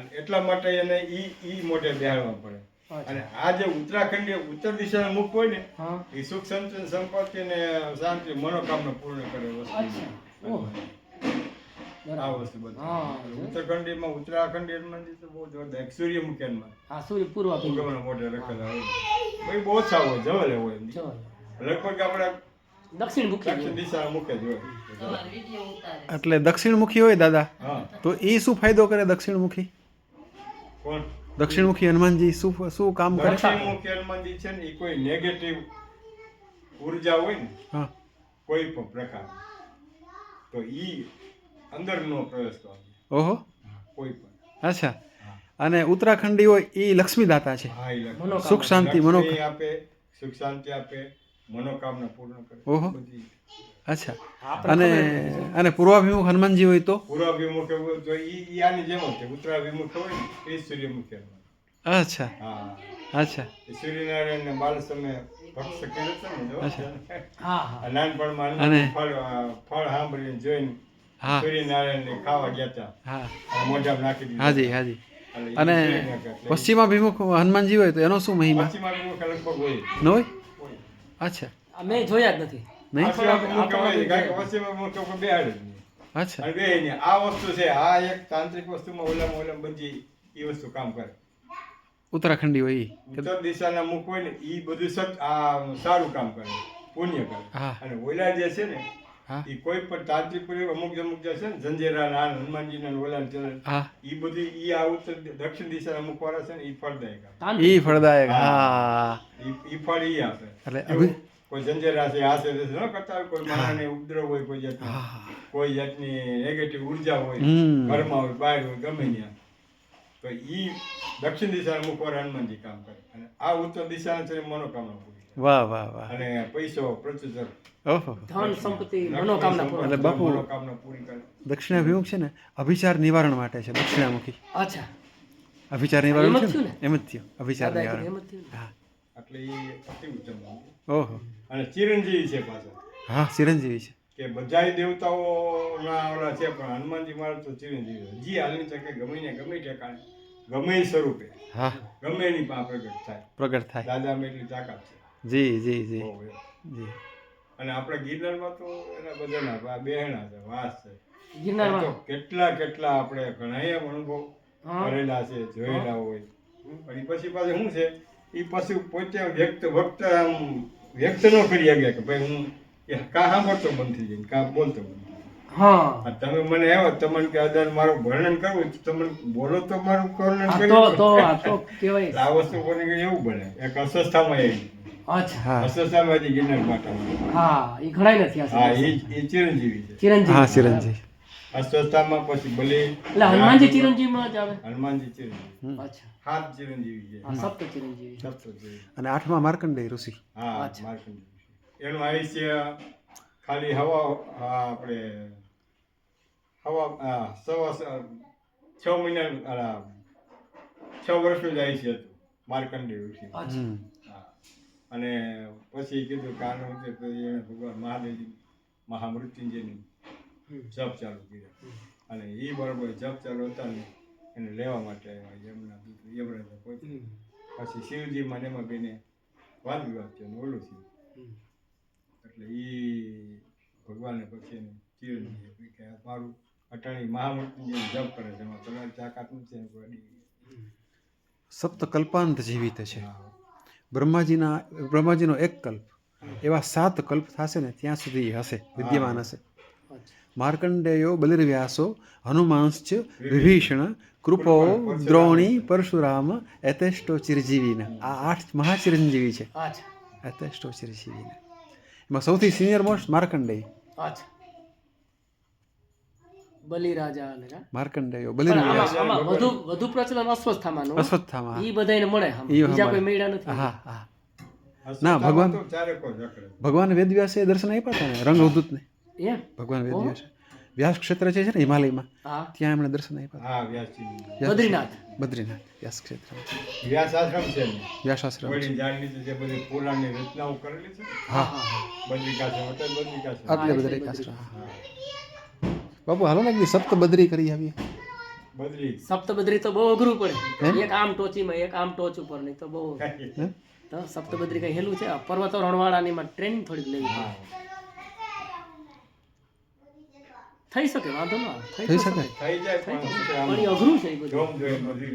અને એટલા માટે એને ઈ ઈ મોઢે બેહાડવા પડે. અને આ જે ઉત્તરાખંડ ઉત્તર દિશાના મુખ હોય ને હા. એ સુખ સંતન સંપત્તિ ને શાંતિ મનોકામના પૂર્ણ કરે વસ્તુ. આ બરાબર. વસ્તુ બધી. હા. ઉત્તરાખંડીમાં ઉત્તરાખંડી હનુમાનજી તો બહુ જોરદાર એક સૂર્યમુખી હનુમાન હા સૂર્ય પૂર્વ ઉગમણા મોઢે રખેલા હોય. ભાઈ બહુ ઓછા હોય જવલે હોય. લગભગ આપણા દક્ષિણ મુખી દક્ષિણ દિશાના મુખે જ હોય એટલે દક્ષિણમુખી હોય દાદા. હા. તો એ શું ફાયદો કરે દક્ષિણમુખી કોણ? દક્ષિણમુખી હનુમાનજી શું શું કામ કરે? દક્ષિણમુખી હનુમાનજી છે ને એ કોઈ નેગેટિવ ઊર્જા હોય ને હા. કોઈ પણ પ્રકાર. તો ઈ અંદર નો પ્રવેશ કરે ઓહો. કોઈ પણ. અચ્છા. અને ઉત્તરાખંડી હોય એ લક્ષ્મીદાતા. છે. સુખ શાંતિ મનો આપે સુખ શાંતિ આપે મનોકામના પૂર્ણ કરે. ઓહો. અચ્છા. અને અને પૂર્વાભિમુખ હનુમાનજી હોય તો? પૂર્વાભિમુખ હોય તો ઈ આની જેમ છે ઉત્તરાભિમુખ હોય એ સૂર્યમુખી હનુમાન. અચ્છા. હા. અચ્છા. સૂર્યનારાયણ ને બાલ સમય ભક્ત કર્યો છે ને જો અચ્છા. હા નાનપણમાં અને- ફળ ફળ સાંભળીને જોઈને હા. સૂર્યનારાયણ ને ખાવા ગયા હતા હા. મોઢામાં નાખી દીધું હાજી હાજી. અને પશ્ચિમાભિમુખ હનુમાનજી હોય તો એનો શું મહિમા? પશ્ચિમાભિમુખ લગભગ હોય. ન હોય. અચ્છા. મેં જોયા જ નથી. નહીં. અચ્છા. બે આ વસ્તુ છે આ એક તાંત્રિક વસ્તુમાં ઓલામાં ઓલામાં બધી એ વસ્તુ કામ કરે. ઉત્તરાખંડી હોય ઉત્તર દિશાના મુખ હોય ને એ બધું સત આ સારું કામ કરે. પુણ્ય કરે. અને ઓલા જે છે ને એ કોઈ પણ તાંત્રિક અમુક અમુક જે છે ને જંજેરા ના હનુમાનજીના ને ઓલા ને હા. એ બધી ઈ આ ઉત્તર દક્ષિણ દિશાના મુખ વાળા છે ને એ ફળદાયક એ ઈ ફળદાયક હા. ઈ ફળ એ આપે. એટલે કોઈ જંજેરા છે આ છે ન કરતા હોય કોઈ માણસને ઉપદ્રવ હોય કોઈ જાતનો. કોઈ જાતની નેગેટિવ ઊર્જા હોય ઘરમાં હોય બહાર હોય ગમે ત્યાં. તો ઈ દક્ષિણ દિશા મુખ વાળા હનુમાનજી કામ કરે. અને આ ઉત્તર દિશાના છે મનોકામના પૂરી વાહ વાહ વાહ. અને પૈસો પ્રચુર ધન સંપત્તિ મનોકામના. એટલે બાપુ- મનોકામના પૂરી કરે. દક્ષિણાભિમુખ છે ને અભિચાર નિવારણ માટે છે દક્ષિણામુખી. અચ્છા. અભિચાર નિવારણ એમ જ છે થયું એમ જ થયું. અભિચાર નિવારણ એમ જ થયું હા. એટલે એ અતિ ઉત્તમ ઓહો. અને ચિરંજીવી છે પાછા હા ચિરંજીવી છે. કે બધાય દેવતાઓના ઓલા છે પણ હનુમાનજી મહારાજ તો ચિરંજીવી છે. જી હાલની તકે ગમે ને ગમે ઠેકાણે ગમે સ્વરૂપે હા. ગમે એની પા પ્રગટ થાય. પ્રગટ થાય. દાદામાં એટલી તાકાત છે. જી જી જી. જી. અને આપણે ગિરનારમાં તો એના બધાના બેહણા છે વાસ છે. ગિરનારમાં? કેટલા કેટલા આપણે ઘણા અનુભવ કરેલા છે જોયેલા હોય. અને પછી પાછું શું છે? એ પછી પોતે વ્યક્ત વક્ત આમ વ્યક્ત ન કરી શકે કે ભાઈ હું એ કાં સાંભળતો બંધ થઈ જાય કા બોલતો બંધ હા. તમે મને આવ્યો તમને કે અદર મારું વર્ણન કરવું તો તમે બોલો તો મારું વર્ણન કરી તો તો આ તો કહેવાય. આ વસ્તુ કોને કે એવું બને. એક અસ્વસ્થામાં આવી. અચ્છા. અસ્વસ્થામાં હતી ગિરનાર માતામાં. હા એ ઘણાય નથી આ હા એ ચિરંજીવી છે. ચિરંજીવી. હા ચિરંજી અસ્વસ્થામાં પછી ભલે એટલે હનુમાનજી ચિરંજીવીમાં જ આવે? હનુમાનજી ચિરંજીવી. અચ્છા. હાથ ચિરંજીવી છે. સપ્ત ચિરંજીવી. સપ્ત ચિરંજીવી. અને આઠમા માર્કંડેય ઋષિ. હા. માર્કંડેય એનું આયુષ્ય ખાલી હવા આપણે હવા સવા છ મહિના છ વર્ષનું જ આયુષ્ય હતું માર્કંડેય ઋષિ. અને પછી કીધું કે આનું છે ભગવાન મહાદેવજી મહામૃત્યુંજયની હમ. જપ ચાલુ કર્યા. અને એ બરોબર જપ ચાલુ હતા ને એને લેવા માટે આવ્યા યમના દૂત યમરાજા પહોંચ્યા. પછી શિવજી મને એમાં બેને વાદ વિવાદ થયો ઓલું થયું. એટલે એ ભગવાને પછી એને ચીરંજીવી કે મારું અટાણી મહામૃત્યુંજય જપ કરે છે એમાં તમારી તાકાત નથી એમ કોઈ અડી ગઈ. સપ્ત કલ્પાંત જીવિત છે. બ્રહ્માજીના બ્રહ્માજીનો એક કલ્પ એવા સાત કલ્પ થશે ને ત્યાં સુધી હશે વિદ્યમાન હશે. માર્કંડેયો બલિર્વ્યાસો હનુમાંશ્ચ વિભીષણ કૃપો દ્રોણી પરશુરામ એતેષ્ટો ચિરજીવીને. આ આઠ મહાચિરંજીવી છે. એતેષ્ટો ચિરજીવીને. એમાં સૌથી સિનિયર મોસ્ટ માર્કંડેય. બલિરાજા માર્કંડેયો પણ આમાં બલિર્વ્યાસ. આમાં વધુ વધુ પ્રચલન અસ્વસ્થામાનું. અશ્વત્થામા ઈ બધાયને મળે બીજા કોઈ મેળા નથી. હા હા. અશ્વત્થામા ભગવાન-. ભગવાન વેદવ્યાસે દર્શન આપ્યા હતા ને રંગઅવધૂતને ભગવાન વેદવ્યાસ વ્યાસ ક્ષેત્ર જે છે ને હિમાલયમાં ત્યાં એમણે દર્શન આપ્યા બદ્રીનાથ. બદ્રીનાથ વ્યાસ ક્ષેત્ર વ્યાસ છે વ્યાસ આશ્રમ છે. ઝાડ બાપુ હાલો ને સપ્ત બદ્રી કરી આવીએ. બદ્રી. સપ્ત બદ્રી તો બહુ અઘરું પડે. એક આમ ટોચીમાં એક આમ ટોચ ઉપર નહીં તો બહુ. સપ્ત બદ્રી કઈ હેલું છે? પર્વતો રણવાળાની માં ટ્રેનિંગ થોડીક લેવી 大したってな。んだな。大したって。